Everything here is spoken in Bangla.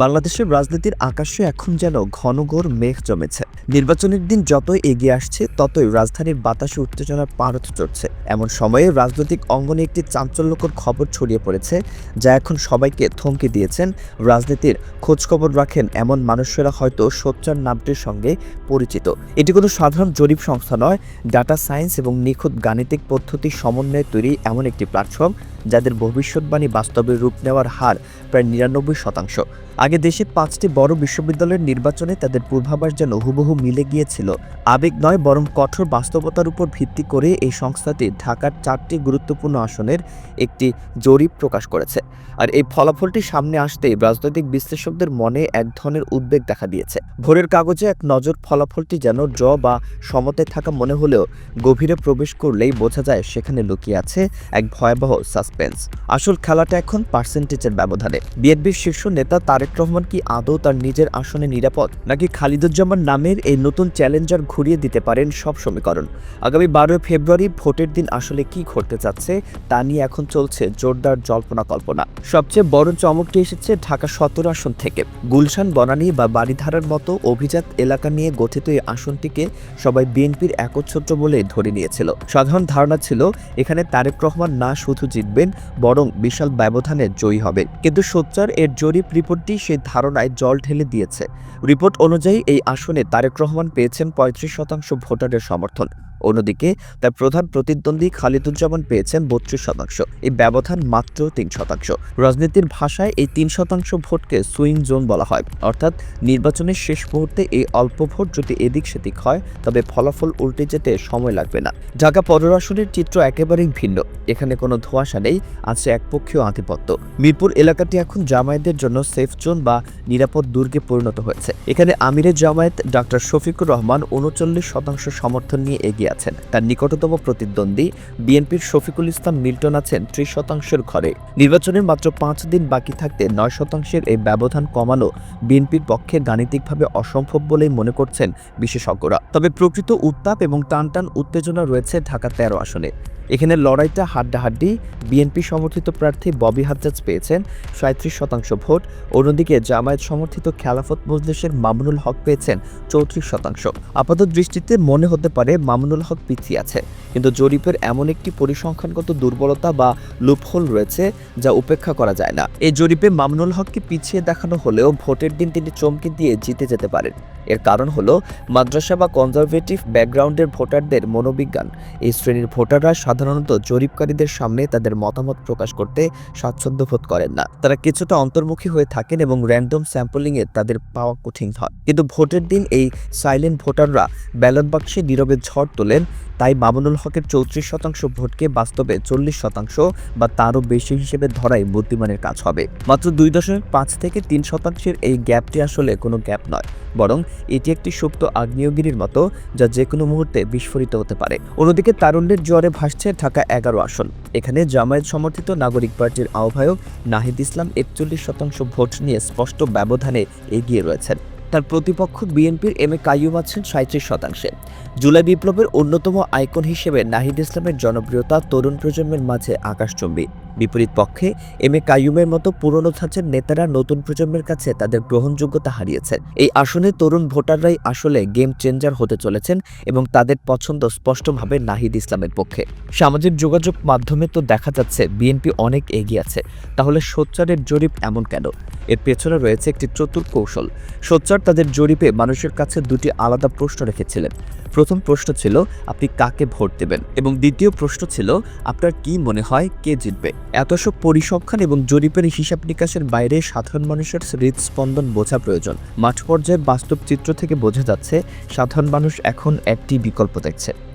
বাংলাদেশের রাজনীতির আকাশে এখন যেন ঘনঘোর মেঘ জমেছে। নির্বাচনের দিন যতই এগিয়ে আসছে, ততই রাজধানীর বাতাসে উত্তেজনার পারদ চড়ছে। এমন সময়ে রাজনৈতিক অঙ্গনে একটি চাঞ্চল্যকর খবর ছড়িয়ে পড়েছে, যা এখন সবাইকে থমকে দিয়েছেন। রাজনীতির খোঁজখবর রাখেন এমন মানুষেরা হয়তো সোচ্চার নামটির সঙ্গে পরিচিত। এটি কোনো সাধারণ জরিপ সংস্থা নয়। ডাটা সায়েন্স এবং নিখুঁত গাণিতিক পদ্ধতির সমন্বয়ে তৈরি এমন একটি প্ল্যাটফর্ম যাদের ভবিষ্যৎবাণী বাস্তবে রূপ নেওয়ার হার প্রায় নিরানব্বই শতাংশ। আগে দেশে পাঁচটি বড় বিশ্ববিদ্যালয়ের নির্বাচনে তাদের পূর্বাভাস যেন হুবহু মিলে গিয়েছিল। আবেগ নয়, বরং কঠোর বাস্তবতার উপর ভিত্তি করে এই সংস্থাটি ঢাকার চারটি গুরুত্বপূর্ণ আসনের একটি জরিপ প্রকাশ করেছে। আর এই ফলাফলটি সামনে আসতেই রাজনৈতিক বিশ্লেষকদের মনে এক ধরনের উদ্বেগ দেখা দিয়েছে। ভোরের কাগজে এক নজর ফলাফলটি যেন জ বা সমতে থাকা মনে হলেও গভীরে প্রবেশ করলেই বোঝা যায় সেখানে লুকিয়ে আছে এক ভয়াবহ সাসপেন্স। আসল খেলাটা এখন পার্সেন্টেজের ব্যবধানে। বিএনপির শীর্ষ নেতা তারেক রহমান কি আদৌ তার নিজের আসনে নিরাপদ, নাকি খালিদুজ্জামান নামের এই নতুন চ্যালেঞ্জার ঘুরিয়ে দিতে পারেন সব সমীকরণ? আগামী বারোই ফেব্রুয়ারি ভোটের দিন আসলে কি ঘটতে যাচ্ছে, তা নিয়ে এখন চলছে জোরদার জল্পনা কল্পনা। সবচেয়ে বড় চমকটি এসেছে ঢাকা সতেরো আসন থেকে। গুলশান, বনানী বা বাড়িধারার মতো অভিজাত এলাকা নিয়ে গঠিত এই আসনটিকে সবাই বিএনপির একচ্ছত্র বলে ধরে নিয়েছিল। সাধারণ ধারণা ছিল, এখানে তারেক রহমান না শুধু জিতবেন বরং বিশাল ব্যবধানে জয়ী হবে কিন্তু সোচ্চার এর জরিপ রিপোর্টটি সেই ধারণায় জল ঢেলে দিয়েছে। রিপোর্ট অনুযায়ী এই আসনে তারেক রহমান পেয়েছেন পঁয়ত্রিশ শতাংশ ভোটারের সমর্থন। অন্যদিকে, তার প্রধান প্রতিদ্বন্দ্বী খালিদুজ্জামান পেয়েছেন বত্রিশ শতাংশ। এই ব্যবধান মাত্র তিন শতাংশ। রাজনীতির ভাষায় এই তিন শতাংশ ভোটকে সুইং জোন বলা হয়। অর্থাৎ নির্বাচনের শেষ মুহূর্তে এই অল্প ভোট যদি এদিক সেদিক হয়, তবে ফলাফল উল্টে যেতে সময় লাগবে না। ঢাকা পররাসনের চিত্র একেবারেই ভিন্ন। এখানে কোনো ধোঁয়াশা নেই, আছে একপক্ষীয় আধিপত্য। মিরপুর এলাকাটি এখন জামায়াতের জন্য সেফ জোন বা নিরাপদ দুর্গে পরিণত হয়েছে। এখানে আমিরের জামায়াত ডক্টর শফিকুর রহমান উনচল্লিশ শতাংশ সমর্থন নিয়ে এগিয়ে আছেন তার নিকটতম প্রতিদ্বন্দ্বী বিএনপির শফিকুল ইসলাম মিল্টন আছেন ত্রিশ শতাংশের ঘরে। নির্বাচনের মাত্র পাঁচ দিন বাকি থাকতে নয় শতাংশের এই ব্যবধান কমানো বিএনপির পক্ষে গাণিতিকভাবে অসম্ভব বলেই মনে করছেন বিশেষজ্ঞরা। তবে প্রকৃত উত্তাপ এবং টানটান উত্তেজনা রয়েছে ঢাকা তেরো আসনে। এখানে লড়াইটা হাড্ডাহাড্ডি বিএনপি সমর্থিত প্রার্থী ববি হাজ্জাজ পেয়েছেন সাঁত্রিশ শতাংশ ভোট। অন্যদিকে জামায়াত সমর্থিত খেলাফত মজলিসের মামুনুল হক পেয়েছেন চৌত্রিশ শতাংশ। আপাত দৃষ্টিতে মনে হতে পারে মামুনুল হক পিছিয়ে আছে কিন্তু জরিপের এমন একটি পরিসংখ্যানগত দুর্বলতা বা লুপহোল রয়েছে যা উপেক্ষা করা যায় না। এই জরিপে মামুনুল হককে পিছিয়ে দেখানো হলেও ভোটের দিন তিনি চমকে দিয়ে জিতে যেতে পারেন। এর কারণ হলো মাদ্রাসা বা কনজারভেটিভ ব্যাকগ্রাউন্ডের ভোটারদের মনোবিজ্ঞান। এই শ্রেণির ভোটাররা সাধারণত জরিপকারীদের সামনে তাদের মতামত প্রকাশ করতে স্বাচ্ছন্দ্য বোধ করেন না। তারা কিছুটা অন্তর্মুখী হয়ে থাকেন এবং র্যান্ডম স্যাম্পলিংয়ে তাদের পাওয়া কঠিন হয়। কিন্তু ভোটের দিন এই সাইলেন্ট ভোটাররা ব্যালট বাক্সে নীরবে ঝড় তোলেন তাই মামুনুল হকের চৌত্রিশ শতাংশ ভোটকে বাস্তবে চল্লিশ শতাংশ বা তারও বেশি হিসেবে ধরাই বুদ্ধিমানের কাজ হবে। মাত্র দুই দশমিক পাঁচ থেকে তিন শতাংশের এই গ্যাপটি আসলে কোনো গ্যাপ নয়, বরং এটি একটি সুপ্ত আগ্নেয়গিরির মতো যা যে কোনো মুহূর্তে বিস্ফোরিত হতে পারে। অন্যদিকে তারুণ্যের জোয়ারে ভাসছে ঢাকা এগারো আসন। এখানে জামায়াত সমর্থিত নাগরিক পার্টির আহ্বায়ক নাহিদ ইসলাম একচল্লিশ শতাংশ ভোট নিয়ে স্পষ্ট ব্যবধানে এগিয়ে রয়েছেন। তার প্রতিপক্ষ বিএনপির এম এ কাইয়ুম আছেন সাঁত্রিশ শতাংশে। জুলাই বিপ্লবের অন্যতম আইকন হিসেবে নাহিদ ইসলামের জনপ্রিয়তা তরুণ প্রজন্মের মাঝে আকাশচুম্বী। বিপরীত পক্ষে এম এ কাইয়ুমের মতো পুরনো ধাঁচের নেতারা নতুন প্রজন্মের কাছে তাদের গ্রহণযোগ্যতা হারিয়েছেন। এই আসনে তরুণ ভোটাররাই আসলে গেম চেঞ্জার হতে চলেছেন এবং তাদের পছন্দ স্পষ্টভাবে নাহিদ ইসলামের পক্ষে। সামাজিক যোগাযোগ মাধ্যমে তো দেখা যাচ্ছে বিএনপি অনেক এগিয়ে আছে। তাহলে সোচ্চারের জরিপ এমন কেন? এর পেছনে রয়েছে একটি চতুর কৌশল। সোচ্চার তাদের জরিপে মানুষের কাছে দুটি আলাদা প্রশ্ন রেখেছিলেন। প্রথম প্রশ্ন ছিল, আপনি কাকে ভোট দেবেন? এবং দ্বিতীয় প্রশ্ন ছিল, আপনার কি মনে হয় কে জিতবে? এত সব পরিসংখ্যান এবং জরিপের হিসাব নিকাশের বাইরে সাধারণ মানুষের হৃদস্পন্দন বোঝা প্রয়োজন। মাঠ পর্যায়ে বাস্তব চিত্র থেকে বোঝা যাচ্ছে, সাধারণ মানুষ এখন একটি বিকল্প দেখছে।